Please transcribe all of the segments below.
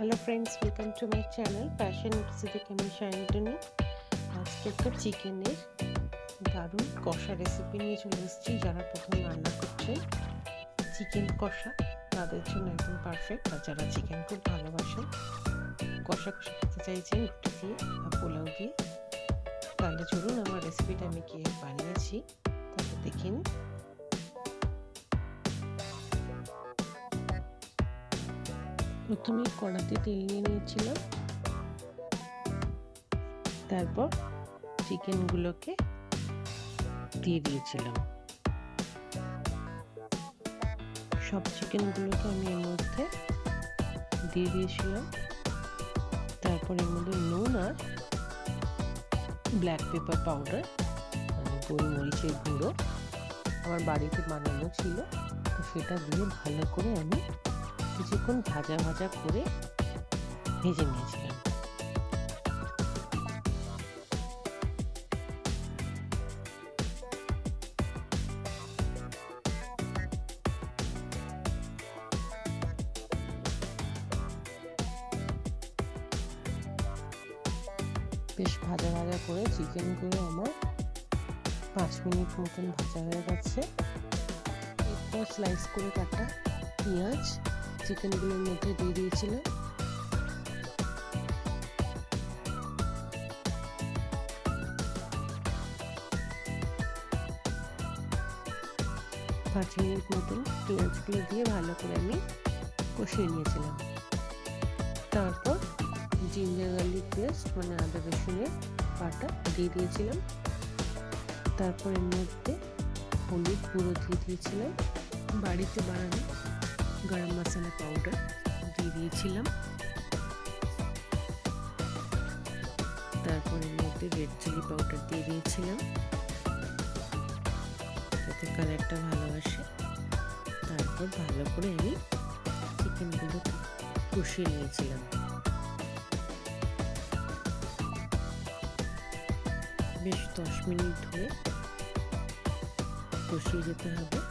Hello friends welcome to my channel passion recipe আমি শাইনিটনি আজকে একটা চিকেনের দারুণ কষা রেসিপি নিয়ে চলে এসেছি, যারা প্রথম রান্না করছে চিকেন কষা, তাদের জন্য একদম পারফেক্ট আর যারা চিকেন খুব ভালোবাসেন কষা কষা খেতে চাইছেন রুটি দিয়ে বা পোলাও দিয়ে। তাহলে চলুন, আমার রেসিপিটা আমি কি বানিয়েছি, তাহলে দেখিন প্রথমে কড়াতে তেল নিয়ে নিয়েছিলাম। তারপর চিকেনগুলোকে দিয়ে দিয়েছিলাম। সব চিকেনগুলোকে আমি এর মধ্যে দিয়ে দিয়েছিলাম। তারপর এর মধ্যে নুন আর ব্ল্যাক পেপার পাউডার মানে গোলমরিচের গুঁড়ো আমার বাড়িতে বানানো ছিল। তো সেটা দিয়ে ভালো করে আমি কিছুক্ষণ ভাজা ভাজা করে ভেজে নিয়েছিলাম। বেশ ভাজা ভাজা করে চিকেনগুলো আমার পাঁচ মিনিট মতন ভাজা হয়ে গেছে। এরপর স্লাইস করে কাটা পেঁয়াজ। চিকেনগুলোর মধ্যে দিয়ে দিয়েছিলাম পাঁচ মিনিট মতন পেঁয়াজগুলো দিয়ে ভালো করে আমি কষিয়ে নিয়েছিলাম। তারপর জিঞ্জার গার্লিক পেস্ট মানে আদা রসুনের পাটা দিয়ে দিয়েছিলাম। তারপর এর মধ্যে হলুদ গুঁড়ো দিয়ে দিয়েছিলাম। বাড়িতে বানানো গরম মশলা পাউডার দিয়ে দিয়েছিলাম। তারপর এর মধ্যে রেড চিলি পাউডার দিয়ে দিয়েছিলাম। যাতে কালারটা ভালো আসে। তারপর ভালো করে আমি চিকেনগুলো কষিয়ে নিয়েছিলাম। বেশ দশ মিনিট ধরে কষিয়ে যেতে হবে।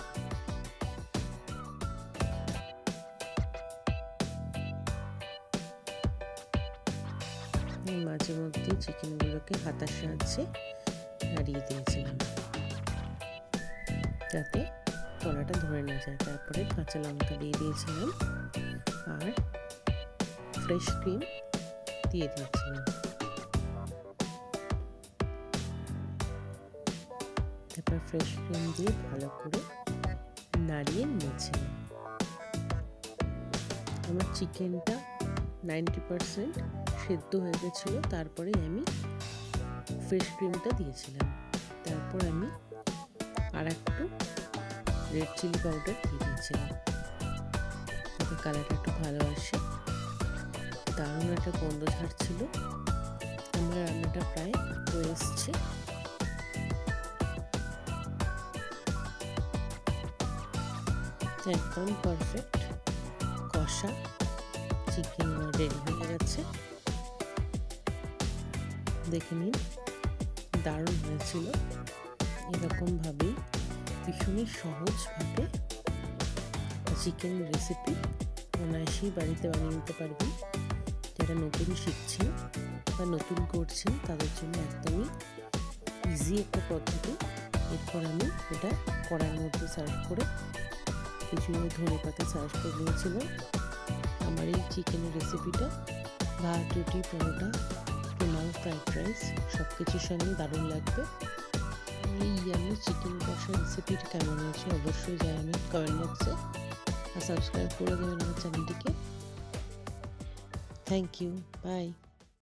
মাঝে মধ্যে চিকেনগুলোকে হাতার সাহায্যে নাড়িয়ে দিয়েছিলাম। যাতে তলাটা ধরে না যায়। তারপরে কাঁচা লঙ্কা দিয়ে দিয়েছিলাম। আর ফ্রেশ ক্রিম দিয়ে দিয়েছিলাম। তারপর ফ্রেশ ক্রিম দিয়ে ভালো করে নাড়িয়ে নিয়েছিলাম। আমার চিকেনটা নাইনটি পারসেন্ট সেদ্ধ হয়ে গেছিল তারপরে আমি ফ্রেশ ক্রিমটা দিয়েছিলাম। তারপর আমি আর একটু রেড চিলি পাউডার দিয়ে দিয়েছিলাম। কালারটা একটু ভালো আসে। দারুণ একটা গন্ধ ঝাড়ছিল আমার রান্নাটা প্রায় হয়ে এসছে। একদম পারফেক্ট কষা। চিকেন রেডি হয়ে গেছে। দেখে নিন। দারুণ হয়েছিল। এরকমভাবেই ভীষণই সহজভাবে চিকেন রেসিপি অনায়াসেই বাড়িতে বানিয়ে নিতে পারবেন। যারা নতুন শিখছেন বা নতুন করছেন, তাদের জন্য একদমই ইজি একটা পদ্ধতি। এরপর আমি এটা কড়াইয়ের মধ্যে সার্ভ করে কিছু ধনে পাতা সার্ভ করে নিয়েছিলাম। আমার এই চিকেনের রেসিপিটা ভাত রুটি, পরোটা পোলাও ফ্রাইড রাইস সব কিছুর সঙ্গে দারুণ লাগবে। এই আমি চিকেন কষা রেসিপিটি কেমন হয়েছে অবশ্যই জানাবেন কমেন্ট বক্সে আর সাবস্ক্রাইব করে দেবেন আমার চ্যানেলটিকে থ্যাংক ইউ বাই